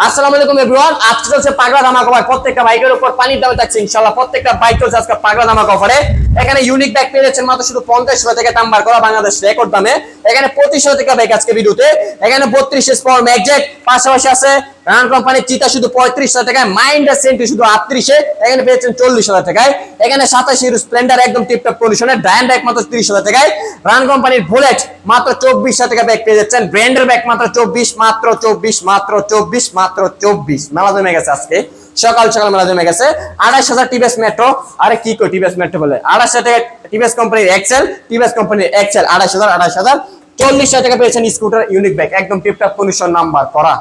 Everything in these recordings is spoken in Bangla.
আসসালামু আলাইকুম এভরিওয়ান, আজকে চলছে পাগলা ধামাক অফার প্রত্যেকটা বাইকের উপর পানির দামে থাকছে, ইনশাআল্লাহ প্রত্যেকটা বাইক চলছে আজকে পাগলা ধামাক অফারে এখানে ইউনিক ব্যাগ পেয়ে যাচ্ছেন মাত্র শুধু পঞ্চাশ থেকে নাম্বার করা বাংলাদেশ রেকর্ড দামে। এখানে পঁচিশ টাকা বাইক আজকে ভিডিওতে এখানে বত্রিশ স্পর পাশাপাশি আছে রান কোম্পানির চিতা শুধু পঁয়ত্রিশ হাজার টাকায় মাইন্ডার সেন্টি শুধু আটত্রিশে, এখানে পেয়েছেন চল্লিশ হাজার টাকায়। এখানে সাতাশ স্প্লেন্ডার একদম টিপটপ কন্ডিশনে ডায়ন ব্যাগ মাত্র হাজার টাকায়। রান কোম্পানির বুলেট মাত্র চব্বিশ হাজার টাকা ব্যাগ পেয়ে যাচ্ছেন। ব্র্যান্ডের ব্যাগ মাত্র চব্বিশ মাত্র চব্বিশ মাত্র চব্বিশ মাত্র চব্বিশ। মেলা জমে গেছে আজকে। সকাল সকাল মেলা জমে গেছে। আড়াইশ হাজার টিভিএস মেট্রো। আরে কি কই টিভিএস মেট্রো বলে? আড়াইশ হাজার টাকা টিভিএস কোম্পানির এক্সেল, টিভিএস কোম্পানির এক্সেল, আড়াইশ হাজার আড়াইশ হাজার। চল্লিশ হাজার টাকা পেয়েছেন স্কুটার, ইউনিক ব্যাগ, একদম টিপটপ কন্ডিশন নাম্বার করা।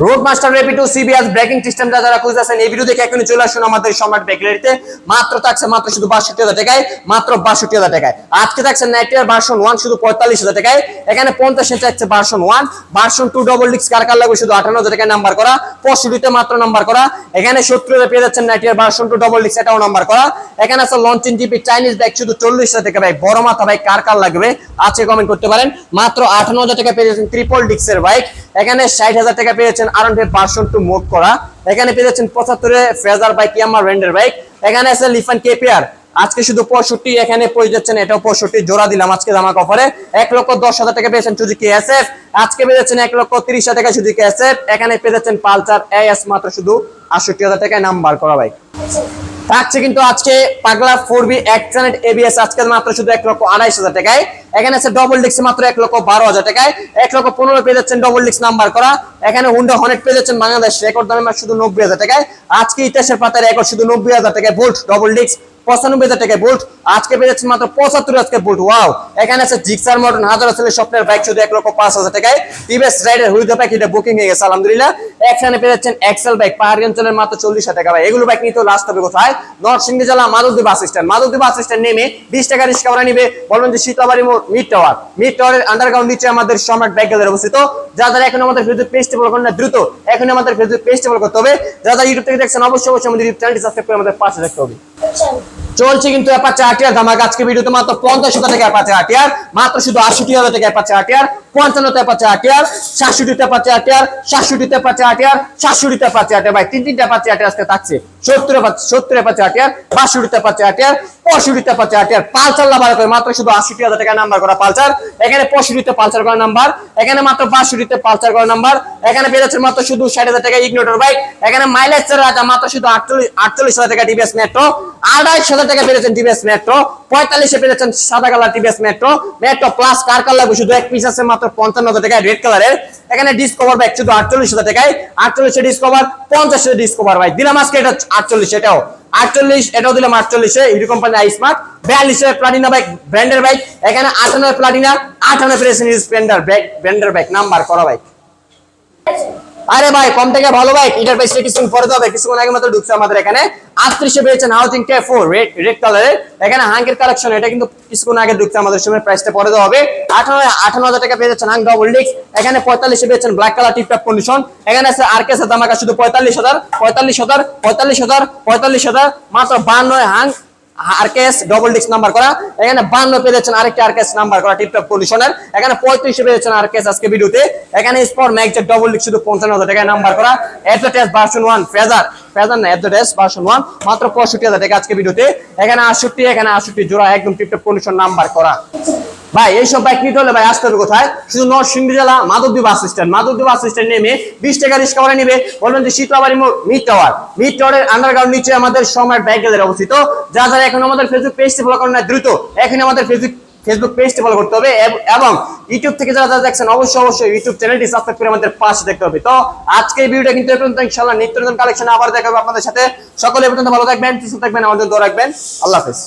রোড মাস্টার রেপিটো সিবিএস ব্রেকিং সিস্টেম যা যারা খুঁজতেছেন, এই ভিডিও দেখে এখনই চলে আসুন আমাদের সম্রাট বেকারিতে মাত্র থাকছে মাত্র শুধু বাষট্টি হাজার টাকায়, মাত্র বাষট্টি হাজার টাকায়। আজকে থাকছে নাইটিয়ার ভার্সন ওয়ান শুধু পঁয়তাল্লিশ হাজার টাকায়। এখানে পঞ্চাশ ইঞ্চি থাকছে version one version two double ডিক্স কার কার লাগবে শুধু আঠান্ন হাজার টাকায় নাম্বার করা পঁয়ষট্টিতে মাত্র নাম্বার করা। এখানে সত্তর হাজার পেয়ে যাচ্ছেন নাইটিয়ার ভার্সন টু ডবল ডিক্স এটাও নাম্বার করা। এখানে আছে লঞ্চিং জিপি চাইনিজ ব্যাগ শুধু চল্লিশ হাজার টাকা ভাই, বড় মাথা, ভাই, কার কার লাগবে? আজকে কমেন্ট করতে পারেন। মাত্র আঠান্ন হাজার টাকা পেয়ে যাচ্ছেন ট্রিপল ডিক্সের বাইক এখানে ষাট হাজার টাকা পেয়েছেন আর ভার্সন টু মুভ করা। এখানে পেয়ে যাচ্ছেন পঁচাত্তরে ফেজার বাইক ইয়ামার রেন্ডের বাইক এখানে আছে লিফান কেপিআর আজকে শুধু পঁয়ষট্টি, এখানে পেয়ে যাচ্ছেন এটাও পঁয়ষট্টি, জোড়া দিলাম আজকে জামা অফারে এক লক্ষ দশ হাজার টাকা পেয়েছেন সুজুকি এস এফ আজকে পেয়ে যাচ্ছেন এক লক্ষ তিরিশ হাজার টাকা সুজুকি এস এফ এখানে পেয়ে যাচ্ছেন পালচার এস মাত্র শুধু আটষট্টি হাজার টাকায় নাম্বার করা বাইক থাকছে কিন্তু আজকে পাগলা ফোর বি এক্সেলেন্ট এবিএস আজকে মাত্র শুধু এক লক্ষ আড়াইশ হাজার টাকায়। এখানে আছে ডবল ডিক্স মাত্র এক লক্ষ বারো হাজার টাকায়। এক লক্ষ পনেরো পেয়ে যাচ্ছেন ডবল ডিক্স নাম্বার করা। এখানে হুন্ডা হনেট পেয়ে যাচ্ছেন বাংলাদেশ রেকর্ড দামে শুধু নব্বই হাজার টাকায়। আজকে ইতিহাসের পাতার রেকর্ড শুধু নব্বই হাজার টাকায় ভোল্ট ডবল ডিক্স পঁচানব্বই হাজার টাকায় বোল্ট আজকে পেয়ে মাত্র পঁচাত্তর আজকে বোল্ট ওয়াও এখানে আছে জিক্সার মডার্ন হাজার আসলে স্বপ্নের বাইক শুধু এক লক্ষ পাঁচ হাজার টাকায়। টিভিএস বাইক এটা বুকিং হয়ে গেছে, আলহামদুলিল্লাহ। এখানে এক্সেল বাইক পাহাড়ি অঞ্চলের মাত্র চল্লিশ হাজার টাকা। ভাই, এগুলো বাইক নিতে লাস্ট হবে কোথায়? জেলা বাস স্ট্যান্ড বাস স্ট্যান্ড নেমে বিশ টাকা রিক্সা ভাড়া নিবে। বলবেন যে শীতলাবাড়ি মোড় মিড টাওয়ার মিড টাওয়ারের আন্ডারগ্রাউন্ড নিচে আমাদের সম্রাট বাইক গ্যালারি অবস্থিত। এখন আমাদের ফেসবুক পেজ টেবল করেন না, দ্রুত এখন আমাদের ফেসবুক পেজ টেবল করতে হবে। যারা ইউটিউব থেকে দেখছেন, অবশ্যই অবশ্যই আমাদের ইউটিউব চ্যানেলটি সাবস্ক্রাইব করে আমাদের পাশে হবে। চলছে কিন্তু অ্যাপাচে আটিয়ার দাম আজকে ভিডিওতে মাত্র পঞ্চাশ টাকা অ্যাপাচে আটিয়ার মাত্র শুধু আশি টাকা থেকে অ্যাপাচে আটিয়ার পঞ্চান্নতে Apache RTR সাতষট্টিতে Apache RTR Apache RTR Apache RTR ভাই, তিন অ্যাপাচে আটিয়ার থাকছে। সত্তর সত্তর আটিয়ার অ্যাপাচে আটিয়ার অ্যাপাচে আটিয়ার লাভার করে মাত্র শুধু আশিটি হাজার টাকা নাম্বার করা এখানে পঁয়ষট্টিতে করা নাম্বার এখানে মাত্র করা নাম্বার এখানে মাত্র শুধু ষাট হাজার টাকা ইগনোটর বাইক এখানে মাইলেজ রাজা মাত্র শুধু আটচল্লিশ আটচল্লিশ হাজার টাকা টিভিএস মেট্রো আড়াইশ হাজার টাকা পেয়েছেন টিভিএস মেট্রো পঁয়তাল্লিশে পেয়েছেন সাদা colour TVS Metro Metro plus কার কার লাগবে? শুধু এক পিস আছে মাত্র পঞ্চান্ন হাজার টাকায় রেড কালারের এখানে ডিসকভার বাইক শুধু আটচল্লিশ টাকায়। আটচল্লিশে ডিসকভার পঞ্চাশে ডিসকভার বাইক দিলাম আজকে এটা আটচল্লিশ, এটাও। আটচল্লিশ, এটাও দিলাম আটচল্লিশে। ইউরি কোম্পানি স্মার্ট বিয়াল্লিশে প্লাটিনা বাইক ব্র্যান্ডের বাইক এখানে আটান্ন প্লাটিনা আটান্ন পেয়েছেন স্প্লেন্ডার ব্র্যান্ডের বাইক নাম্বার করা বাইক আরে ভাই, কম থেকে ভালো বাইক এটার কিছুক্ষণ পরে হবে। কিছুক্ষণ আগে মাত্র ঢুকছে আমাদের এখানে। আটত্রিশে পেয়েছেন হাউজিং কে ফোর রেড রেড কালারের এখানে হাঙ্কের কালেকশন এটা কিন্তু কিছুক্ষণ আগে ঢুকছে আমাদের সময় প্রাইসটা পরে দেওয়া হবে। আঠারো হাজার টাকা পেয়ে যাচ্ছেন হাং ডবল ডিক্স এখানে পঁয়তাল্লিশে পেয়েছেন ব্ল্যাক কালার টিপটপ কন্ডিশন এখানে আছে আর কে দামাকা শুধু পঁয়তাল্লিশ হাজার পঁয়তাল্লিশ হাজার পঁয়তাল্লিশ হাজার পঁয়তাল্লিশ হাজার, মাত্র বান্ন হাং আরকেএস ডবল ডিক্স নাম্বার করা। এখানে বান্ন পেয়ে যাচ্ছেন আরেকটি আরকেএস নাম্বার করা টিপটপ কন্ডিশনের এখানে পঁয়ত্রিশ পেয়ে যাচ্ছেন আরকেএস আজকে ভিডিওতে এখানে স্পট ম্যাগজেট ডবল ডিস্ক শুধু পঞ্চান্ন হাজার টাকায় নাম্বার করা। Advertise version one Fazer Fazer না অ্যাডভার্টাইজ ভার্সন ওয়ান মাত্র পঁয়ষট্টি হাজার টাকা আজকে ভিডিওতে এখানে আটষট্টি এখানে আটষট্টি জোড়া একদম টিপটপ কন্ডিশন নাম্বার করা। ভাই, এইসব বাইক নিতে হলে ভাই আসতে হবে কোথায়? শুধু নরসিংদী জেলা Madhabdi bus stand Madhabdi bus stand নেমে বিশ টাকা রিক্সা ভাড়া নিবে। বলবেন যে শীতলাবাড়ি মোড় মিড টাওয়ার মিড টাওয়ারের আন্ডারগ্রাউন্ড নিচে আমাদের সম্রাট বাইক গ্যালারি অবস্থিত। যা যারা এখন আমাদের ফেসবুক পেজটি ফলো করেন না দ্রুত এখন আমাদের ফেসবুক ফেসবুক পেজটি ফলো করতে হবে এবং ইউটিউব থেকে যারা যারা দেখছেন, অবশ্যই অবশ্যই ইউটিউব চ্যানেলটি সাবস্ক্রাইব করে আমাদের পাশে দেখতে হবে। তো আজকে ভিডিওটা কিন্তু পর্যন্ত, ইনশাআল্লাহ নিত্য নতুন কালেকশন আবার দেখাবো আপনাদের সাথে। সকলে পর্যন্ত ভালো থাকবেন, সুস্থ থাকবেন, আমাদের দোয়া রাখবেন। আল্লাহ হাফেজ।